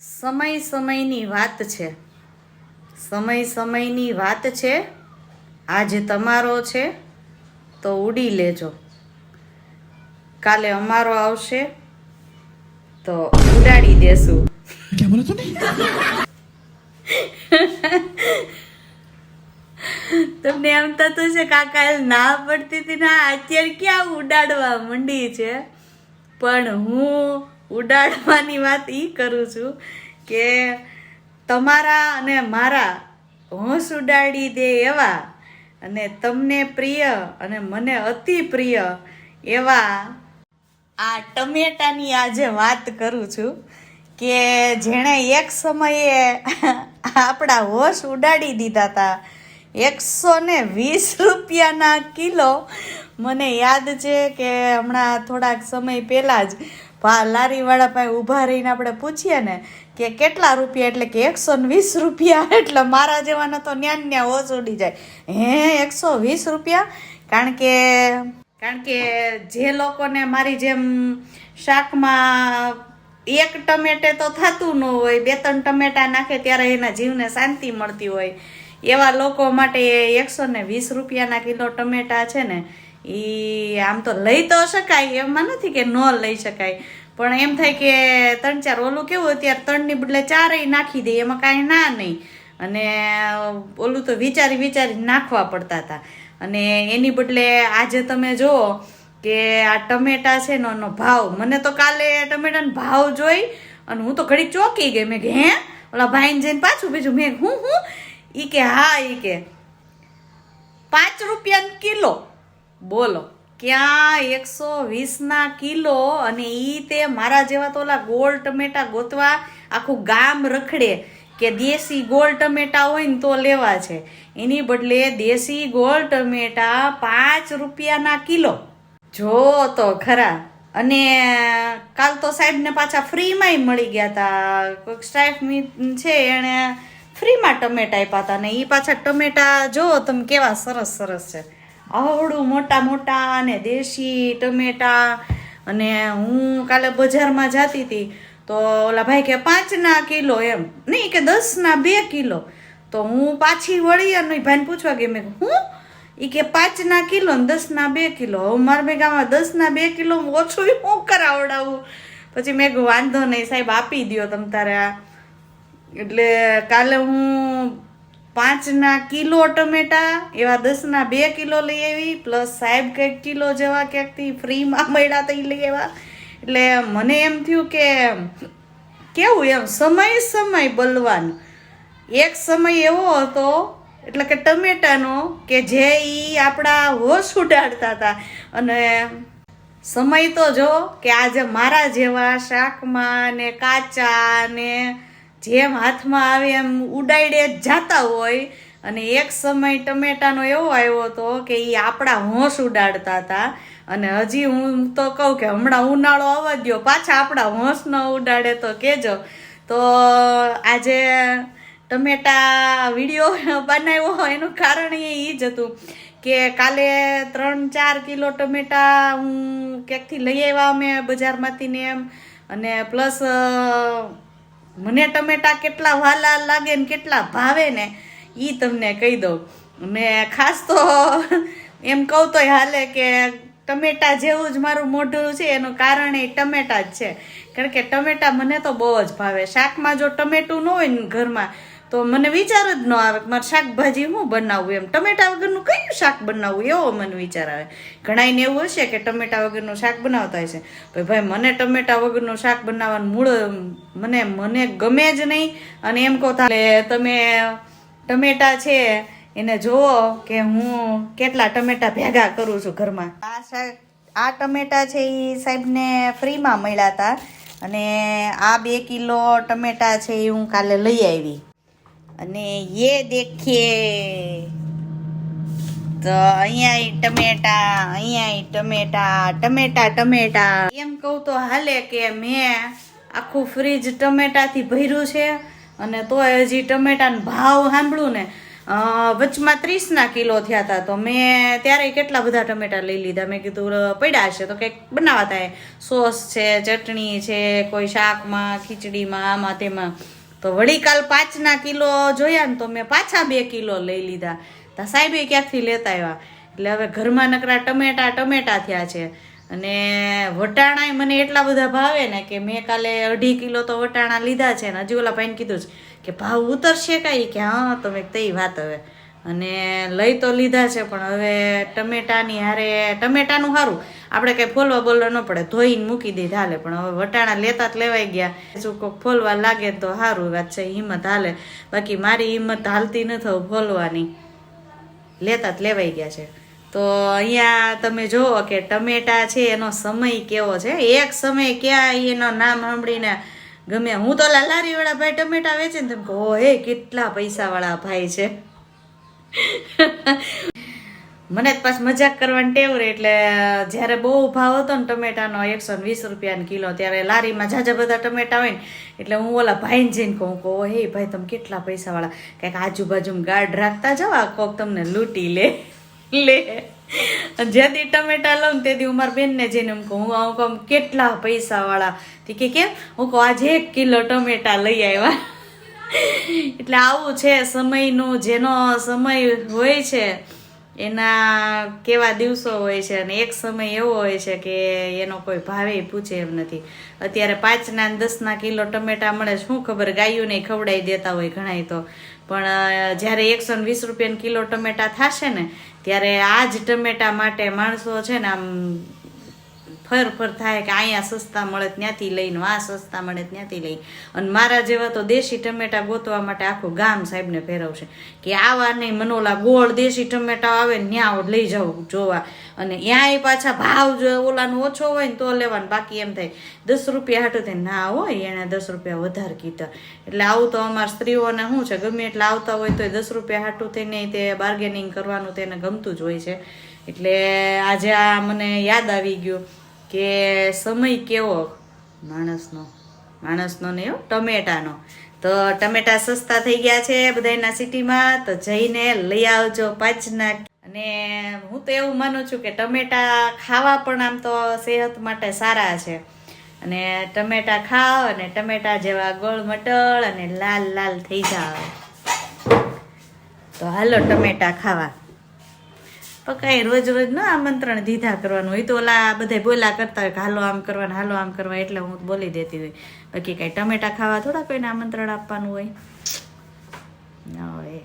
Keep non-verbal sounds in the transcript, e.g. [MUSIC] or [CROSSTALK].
સમય સમયની વાત છે. સમય સમયની વાત છે. આજે તમારો છે તો ઉડી લેજો. કાલે અમારો આવશે તો ઉડાડી દેશું. તમને એમ થતું છે કાકા એ ના પડતી હતી ના અત્યારે ક્યાં ઉડાડવા મંડી છે? પણ હું ઉડાડવાની વાત એ કરું છું કે તમારા અને મારા હોંશ ઉડાડી દે એવા અને તમને પ્રિય અને મને અતિ પ્રિય એવા આ ટમેટાની આજે વાત કરું છું કે જેણે એક સમયે આપણા હોશ ઉડાડી દીધા હતા એકસો ને વીસ રૂપિયાના કિલો. મને યાદ છે કે હમણાં થોડાક સમય પહેલાં જ લારીવાળા પાસે ઊભા રહીને આપણે પૂછીએ ને કે કેટલા રૂપિયા, એટલે કે એકસો વીસ રૂપિયા, [LAUGHS] એટલે મારા જેવાના તો ન્યાન ન્યા હોશ ઉડી જાય. હે, એકસો વીસ રૂપિયા? કારણ કે કારણ કે જે લોકોને મારી જેમ શાકમાં એક ટમેટે તો થતું ન હોય, બે ત્રણ ટમેટા નાખે ત્યારે એના જીવને શાંતિ મળતી હોય. એવા લોકો માટે એકસો ને વીસ રૂપિયાના કિલો ટમેટા છે ને એ આમ તો લઈ તો શકાય, એમાં નથી કે ન લઈ શકાય. પણ એમ થાય કે ત્રણ ચાર ઓલું કેવું અત્યારે ત્રણની બદલે ચારેય નાખી દે, એમાં કાંઈ ના નહીં. અને ઓલું તો વિચારી વિચારી નાખવા પડતા હતા. અને એની બદલે આજે તમે જુઓ કે આ ટમેટા છે ને એનો ભાવ, મને તો કાલે ટમેટાનો ભાવ જોઈ અને હું તો ઘડી ચોકી ગઈ. મેં કે હે? ઓલા ભાઈને જઈને પાછું બીજું મેં હું હું? ઈ કે, હા, ઈ કે, પાંચ રૂપિયાનો કિલો. બોલો. ક્યાં એકસો વીસના કિલો અને ઈ તે મારા જેવા તો ઓલા ગોળ ટમેટા ગોતવા આખું ગામ રખડે કે દેશી ગોળ ટમેટા હોય ને તો લેવા છે. એની બદલે દેશી ગોળ ટમેટા પાંચ રૂપિયાના કિલો. જો તો ખરા. અને કાલ તો સાહેબને પાછા ફ્રીમાંય મળી ગયા હતા કોઈક સ્ટાફ છે એણે ફ્રીમાં ટમેટા આપ્યા હતા ને એ પાછા ટમેટા જો તમે કેવા સરસ સરસ છે. આવડું મોટા મોટા અને દેશી ટમેટા અને હું કાલે બજારમાં જતી હતી તો ઓલા ભાઈ કે પાંચના કિલો એમ. નહીં, કે દસના બે કિલો. તો હું પાછી વળી અને ભાઈને પૂછવા ગઈ. મેં હું? એ કે પાંચના કિલો ને દસના બે કિલો. હવે મારા ભેગામાં દસના બે કિલો ઓછું હું કરાવડાવું? પછી મેં વાંધો નહીં સાહેબ, આપી દ્યો તમ તારે આ. એટલે કાલે હું પાંચના કિલો ટમેટા, એવા દસના બે કિલો લઈ આવી, પ્લસ સાહેબ કંઈક કિલો જેવા ક્યાંકથી ફ્રીમાં મળ્યા તો લઈ આવ્યા. એટલે મને એમ થયું કે કેવું એમ, સમય સમય બલવાન. એક સમય એવો હતો, એટલે કે ટમેટાનો, કે જે ઈ આપણા હોશ ઉડાડતા હતા. અને સમય તો જો, કે આજે મારા જેવા શાકમાં ને કાચા ને જેમ હાથમાં આવે એમ ઉડાડે જ જાતા હોય. અને એક સમય ટમેટાનો એવો આવ્યો હતો કે એ આપણા હોંશ ઉડાડતા હતા. અને હજી હું તો કહું કે હમણાં ઉનાળો આવવા ગયો પાછા આપણા હોંશ ન ઉડાડે તો કેજો. તો, આજે ટમેટા વીડિયો બનાવ્યો હોય એનું કારણ એ જ હતું કે કાલે ત્રણ ચાર કિલો ટમેટા હું ક્યાંકથી લઈ આવ્યા અમે બજારમાંથી ને એમ. અને પ્લસ મને ટમેટા કેટલા વાલા લાગે ને કેટલા ભાવે ને એ તમને કહી દઉં. ને ખાસ તો એમ કહું તોય હાલે કે ટમેટા જેવું જ મારું મોઢું છે, એનું કારણ એ ટમેટા જ છે. કારણ કે ટમેટા મને તો બહુ જ ભાવે. શાકમાં જો ટમેટું ન હોય ને ઘરમાં તો મને વિચાર જ ન આવે મારે શાકભાજી હું બનાવવું એમ. ટમેટા વગરનું કયું શાક બનાવવું એવો મને વિચાર આવે. ઘણાઈને એવું હશે કે ટમેટા વગરનું શાક બનાવતા હશે. ભાઈ ભાઈ, મને ટમેટા વગરનું શાક બનાવવાનું મૂળ મને મને ગમે જ નહીં. અને એમ કહો તાલે તમે ટમેટા છે, એને જુઓ કે હું કેટલા ટમેટા ભેગા કરું છું ઘરમાં. આ શાક, આ ટમેટા છે એ સાહેબને ફ્રીમાં મળ્યા હતા અને આ બે કિલો ટમેટા છે એ હું કાલે લઈ આવી. અને એ દેખીએ. તો અહીંયા ટમેટા અહીંયા ટમેટા ટમેટા ટમેટા. એમ કહું તો હાલે કે મેં આખું ફ્રીજ ટમેટાથી ભર્યું છે અને તોય હજી ટમેટાનો ભાવ સાંભળું ને વચમાં ત્રીસ ના કિલો થયા હતા તો મેં ત્યારે કેટલા બધા ટમેટા લઈ લીધા? મેં કીધું પડ્યા છે તો કંઈક બનાવતા સોસ છે, ચટણી છે, કોઈ શાકમાં, ખીચડીમાં, આમાં તેમાં. તો વળી કાલ પાંચના કિલો જોયા ને તો મેં પાછા બે કિલો લઈ લીધા. તો સાહેબે ક્યાંથી લેતા આવ્યા? એટલે હવે ઘરમાં નકરા ટમેટા ટમેટા થયા છે. અને વટાણાય મને એટલા બધા ભાવે ને કે મેં કાલે અઢી કિલો તો વટાણા લીધા છે ને હજી ઓલા ભાઈને કીધું છે કે ભાવ ઉતરશે કાંઈ? કે હા તો મેં તઈ વાત હવે. અને લઈ તો લીધા છે, પણ હવે ટમેટાની હારે, ટમેટાનું સારું આપણે કંઈ ફોલવા બોલવા ન પડે. ધોઈને મૂકી દઈ હાલે પણ હવે વટાણા લેતા જ લેવાઈ ગયા. શું કોઈક ફોલવા લાગે તો સારું વાત છે, હિંમત હાલે. બાકી મારી હિંમત હાલતી ન થવું ફોલવાની. લેતા જ લેવાઈ ગયા છે. તો અહીંયા તમે જુઓ કે ટમેટા છે, એનો સમય કેવો છે? એક સમય ક્યાં એનો નામ સાંભળીને ગમે. હું તો લારીવાળા ભાઈ ટમેટા વેચે ને તમે કહો હે કેટલા પૈસાવાળા ભાઈ છે. મને જ પાછ મજાક કરવાની ટેવ રહે એટલે જ્યારે બહુ ભાવ હતો ને ટમેટાનો એકસો ને વીસ રૂપિયાનો કિલો, ત્યારે લારીમાં જાજા બધા ટમેટા હોય ને, એટલે હું ઓલા ભાઈને જઈને કહું કહું હે ભાઈ, તમે કેટલા પૈસાવાળા? કંઈક આજુબાજુમાં ગાર્ડ રાખતા આ કોક તમને લૂંટી લે લે. જ્યાંથી ટમેટા લઉં ને તેથી હું મારા બેનને જઈને એમ કહું, હું કહું કેટલા પૈસાવાળા? તે કે કેમ? હું કહું, આજે એક કિલો ટમેટા લઈ આવ્યા. એટલે આવું છે, સમયનું, જેનો સમય હોય છે એના કેવા દિવસો હોય છે અને એક સમય એવો હોય છે કે એનો કોઈ ભાવે પૂછે એમ નથી. અત્યારે પાંચના દસના કિલો ટમેટા મળે શું ખબર? ગાયોને ખવડાવી દેતા હોય ઘણાય તો. પણ જ્યારે એકસો વીસ રૂપિયાના કિલો ટમેટા થશે ને ત્યારે આ જ ટમેટા માટે માણસો છે ને આમ ફર ફર થાય કે અહીંયા સસ્તા મળે, ત્યાંથી લઈને આ સસ્તા મળે, ત્યાંથી લઈ. અને મારા જેવા તો દેશી ટમેટા ગોતવા માટે આખું ગામ સાહેબને ફેરવશે કે આવા નહીં, મનોલા ગોળ દેશી ટમેટા આવે ને ત્યાં લઈ જાઉં જોવા. અને ત્યાંય પાછા ભાવ જો ઓલાનો ઓછો હોય ને તો લેવાનું, બાકી એમ થાય. દસ રૂપિયા હાટું થાય. ના હોય એણે દસ રૂપિયા વધારે કીધા. એટલે આવું તો અમારા સ્ત્રીઓને શું છે, ગમે એટલે આવતા હોય તો દસ રૂપિયા હાટું થઈને તે બાર્ગેનિંગ કરવાનું તેને ગમતું જ હોય છે. એટલે આજે આ મને યાદ આવી ગયું. કે સમય કેવો માણસનો? માણસનો ને એવો? ટમેટાનો. તો ટમેટા સસ્તા થઈ ગયા છે બધાના સિટીમાં, તો જઈને લઈ આવજો પાંચના. અને હું તો એવું માનું છું કે ટમેટા ખાવા પણ આમ તો સેહત માટે સારા છે. અને ટમેટા ખાઓ અને ટમેટા જેવા ગોળ મટળ અને લાલ લાલ થઈ જાવ. તો હાલો ટમેટા ખાવા. પણ કઈ રોજ રોજ ન આમંત્રણ દીધા કરવાનું. હોય તો ઓલા બધા બોલા કરતા હોય હાલો આમ કરવાનું, હાલો આમ કરવા એટલે હું બોલી દેતી હોય. બાકી કઈ ટમેટા ખાવા થોડા કોઈને આમંત્રણ આપવાનું હોય? ના હોય.